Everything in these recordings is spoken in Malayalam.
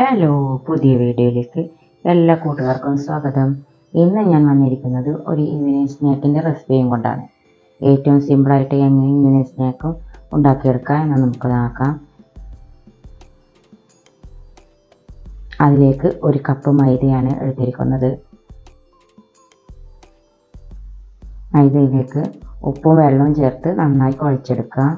ഹലോ പുതിയ വീഡിയോയിലേക്ക് എല്ലാ കൂട്ടുകാർക്കും സ്വാഗതം. ഇന്ന് ഞാൻ വന്നിരിക്കുന്നത് ഒരു ഈവനിങ് സ്നാക്കിന്റെ റെസിപ്പിയും കൊണ്ടാണ്. ഏറ്റവും സിമ്പിളായിട്ട് എങ്ങനെ ഈവനിങ് സ്നാക്കും ഉണ്ടാക്കിയെടുക്കാം എന്ന് നമുക്ക് നോക്കാം. അതിലേക്ക് ഒരു കപ്പ് മൈദയാണ് എടുത്തിരിക്കുന്നത്. മൈദയിലേക്ക് ഉപ്പും വെള്ളവും ചേർത്ത് നന്നായി കുഴച്ചെടുക്കുക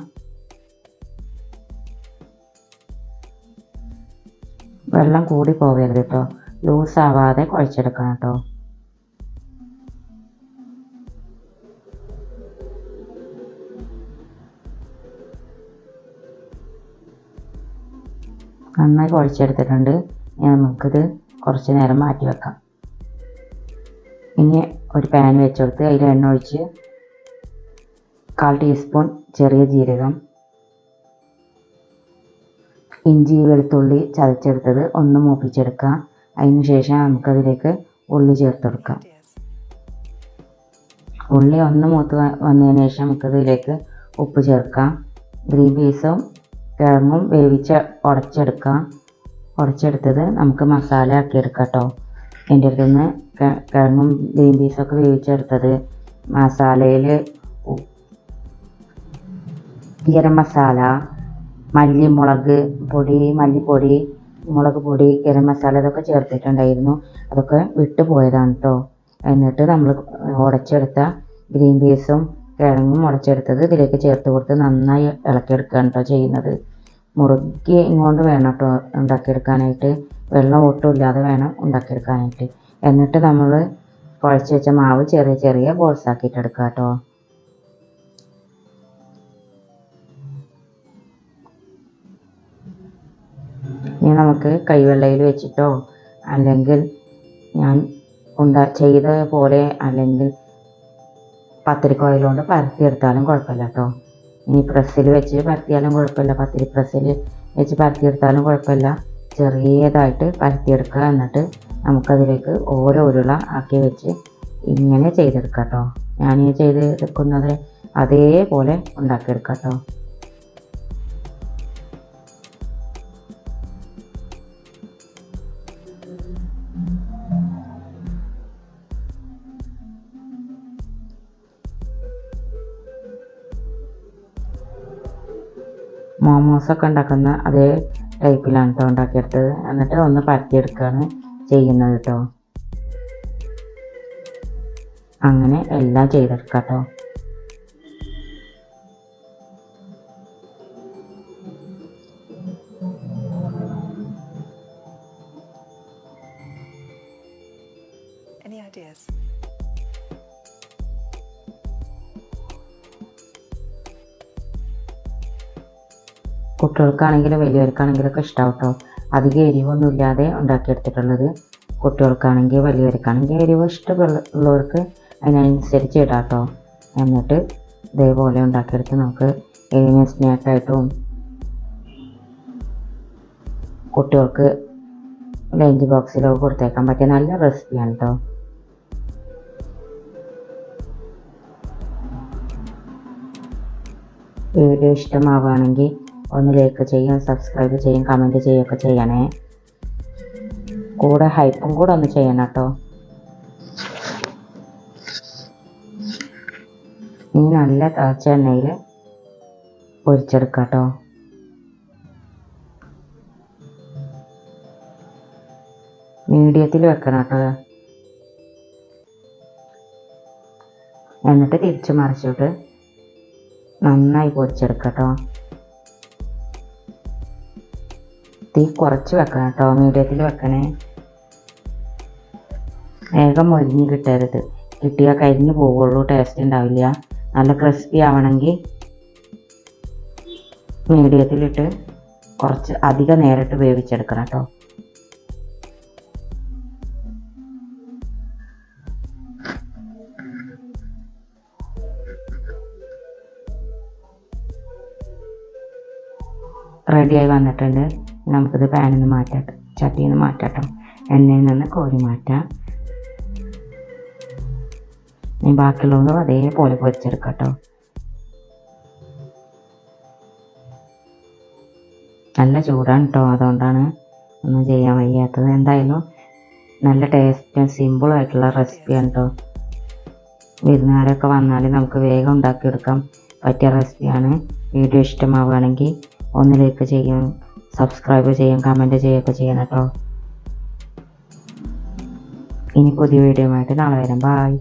വെള്ളം കൂടി പോകരുത് കേട്ടോ ആവാതെ കുഴച്ചെടുക്കണം കേട്ടോ നന്നായി കുഴച്ചെടുത്തിട്ടുണ്ട്. ഇനി നമുക്കിത് കുറച്ച് നേരം മാറ്റി വെക്കാം. ഇനി ഒരു പാൻ വെച്ചെടുത്ത് അതിൽ എണ്ണ ഒഴിച്ച് കാൽ ടീസ്പൂൺ ചെറിയ ജീരകം ഇഞ്ചി വെളുത്തുള്ളി ചതച്ചെടുത്തത് ഒന്ന് മൂപ്പിച്ചെടുക്കാം. അതിന് ശേഷം നമുക്കതിലേക്ക് ഉള്ളി ചേർത്തെടുക്കാം. ഉള്ളി ഒന്ന് മൂത്ത് വന്നതിന് ശേഷം നമുക്കതിലേക്ക് ഉപ്പ് ചേർക്കാം. ഗ്രീൻ പീസും കിഴങ്ങും വേവിച്ച് ഉടച്ചെടുക്കാം. ഉടച്ചെടുത്തത് നമുക്ക് മസാല ആക്കി എടുക്കാം കേട്ടോ. എന്റെ അടുത്ത് നിന്ന് കിഴങ്ങും ഗ്രീൻ പീസൊക്കെ വേവിച്ചെടുത്തത് മസാലയിൽ ഗരം മസാല മല്ലി മുളക് പൊടി മല്ലിപ്പൊടി മുളക് പൊടി ഗരം മസാല ഇതൊക്കെ ചേർത്തിട്ടുണ്ടായിരുന്നു. അതൊക്കെ വിട്ടു പോയതാണ് കേട്ടോ എന്നിട്ട് നമ്മൾ ഉടച്ചെടുത്ത ഗ്രീൻ പീസും കിഴങ്ങും ഉടച്ചെടുത്തത് ഇതിലേക്ക് ചേർത്ത് കൊടുത്ത് നന്നായി ഇളക്കിയെടുക്കുകയാണ് കേട്ടോ ചെയ്യുന്നത്. മുറുക്കി ഇങ്ങോട്ട് വേണം കേട്ടോ ഉണ്ടാക്കിയെടുക്കാനായിട്ട്. വെള്ളം ഒട്ടും ഇല്ലാതെ വേണം ഉണ്ടാക്കിയെടുക്കാനായിട്ട്. എന്നിട്ട് നമ്മൾ കുഴച്ച് വെച്ച മാവ് ചെറിയ ചെറിയ ബോൾസ് ആക്കിയിട്ട് എടുക്കുക കേട്ടോ ഇനി നമുക്ക് കൈവെള്ളയിൽ വെച്ചിട്ടോ അല്ലെങ്കിൽ ഞാൻ ഉണ്ടാ ചെയ്ത പോലെ അല്ലെങ്കിൽ പത്തിരിക്കോയിലുകൊണ്ട് പരത്തിയെടുത്താലും കുഴപ്പമില്ല കേട്ടോ ഇനി പ്രസ്സിൽ വെച്ച് പരത്തിയാലും കുഴപ്പമില്ല. പത്തിരി പ്രസ്സിൽ വെച്ച് പരത്തിയെടുത്താലും കുഴപ്പമില്ല. ചെറിയതായിട്ട് പരത്തിയെടുക്കുക എന്നിട്ട് നമുക്കതിലേക്ക് ഓരോ ഉരുള ആക്കി വെച്ച് ഇങ്ങനെ ചെയ്തെടുക്കാം കേട്ടോ ഞാൻ ചെയ്തെടുക്കുന്നത് അതേപോലെ ഉണ്ടാക്കിയെടുക്കാം കേട്ടോ മോമോസൊക്കെ ഉണ്ടാക്കുന്ന അതേ ടൈപ്പിലാണ് കേട്ടോ ഉണ്ടാക്കിയെടുത്തത്. എന്നിട്ട് ഒന്ന് പരത്തിയെടുക്കുകയാണ് ചെയ്യുന്നത് കേട്ടോ അങ്ങനെ എല്ലാം ചെയ്തെടുക്കാം കേട്ടോ കുട്ടികൾക്കാണെങ്കിലും വലിയവർക്കാണെങ്കിലും ഒക്കെ ഇഷ്ടമാവും കേട്ടോ അധികം എരിവൊന്നും ഇല്ലാതെ ഉണ്ടാക്കിയെടുത്തിട്ടുള്ളത് കുട്ടികൾക്കാണെങ്കിൽ വലിയവർക്കാണെങ്കിൽ എരിവ് ഇഷ്ടമുള്ളവർക്ക് അതിനനുസരിച്ച് ഇടാം കേട്ടോ എന്നിട്ട് ഇതേപോലെ ഉണ്ടാക്കിയെടുത്ത് നമുക്ക് എങ്ങനെ സ്നാക്കായിട്ടും കുട്ടികൾക്ക് ലഞ്ച് ബോക്സിലോ കൊടുത്തേക്കാൻ പറ്റിയ നല്ല റെസിപ്പിയാണ് കേട്ടോ വീഡിയോ ഇഷ്ടമാവുകയാണെങ്കിൽ ഒന്ന് ലൈക്ക് ചെയ്യും സബ്സ്ക്രൈബ് ചെയ്യും കമന്റ് ചെയ്യുകയൊക്കെ ചെയ്യണേ. കൂടെ ഹൈപ്പും കൂടെ ഒന്ന് ചെയ്യണം കേട്ടോ ഇനി നല്ല തിളച്ച എണ്ണയിൽ പൊരിച്ചെടുക്കാം കേട്ടോ മീഡിയത്തിൽ വെക്കണം കേട്ടോ എന്നിട്ട് തിരിച്ച് മറിച്ചിട്ട് നന്നായി പൊരിച്ചെടുക്കാം കേട്ടോ തീ കുറച്ച് വെക്കണം കേട്ടോ മീഡിയത്തിൽ വെക്കണേ. വേഗം മൊരിഞ്ഞ് കിട്ടരുത്. കിട്ടിയാൽ കരിഞ്ഞു പോവുള്ളൂ ടേസ്റ്റ് ഉണ്ടാവില്ല. നല്ല ക്രിസ്പി ആവണമെങ്കിൽ മീഡിയത്തിലിട്ട് കുറച്ച് അധികം നേരിട്ട് വേവിച്ചെടുക്കണം കേട്ടോ. റെഡിയായി വന്നിട്ടുണ്ട്. നമുക്കിത് പാനിൽ നിന്ന് മാറ്റാം. ചട്ടിയിൽ നിന്ന് മാറ്റാട്ടോ എണ്ണയിൽ നിന്ന് കോരി മാറ്റാം. ഇനി ബാക്കിയുള്ളതും അതേപോലെ പൊരിച്ചെടുക്കാം കേട്ടോ നല്ല ചൂടാണ് കേട്ടോ അതുകൊണ്ടാണ് ഒന്നും ചെയ്യാൻ വയ്യാത്തത്. എന്തായാലും നല്ല ടേസ്റ്റും സിമ്പിളായിട്ടുള്ള റെസിപ്പിയാണ് കേട്ടോ വിരുന്നുകാരൊക്കെ വന്നാൽ നമുക്ക് വേഗം ഉണ്ടാക്കിയെടുക്കാൻ പറ്റിയ റെസിപ്പിയാണ് വീഡിയോ ഇഷ്ടമാവുകയാണെങ്കിൽ ഒന്ന് ലൈക്ക് ചെയ്യും സബ്സ്ക്രൈബ് ചെയ്യാം കമന്റ് ചെയ്യുകയൊക്കെ ചെയ്യണം കേട്ടോ. ഇനി പുതിയ വീഡിയോ ആയിട്ട് നാളെ വരാം. ബായ്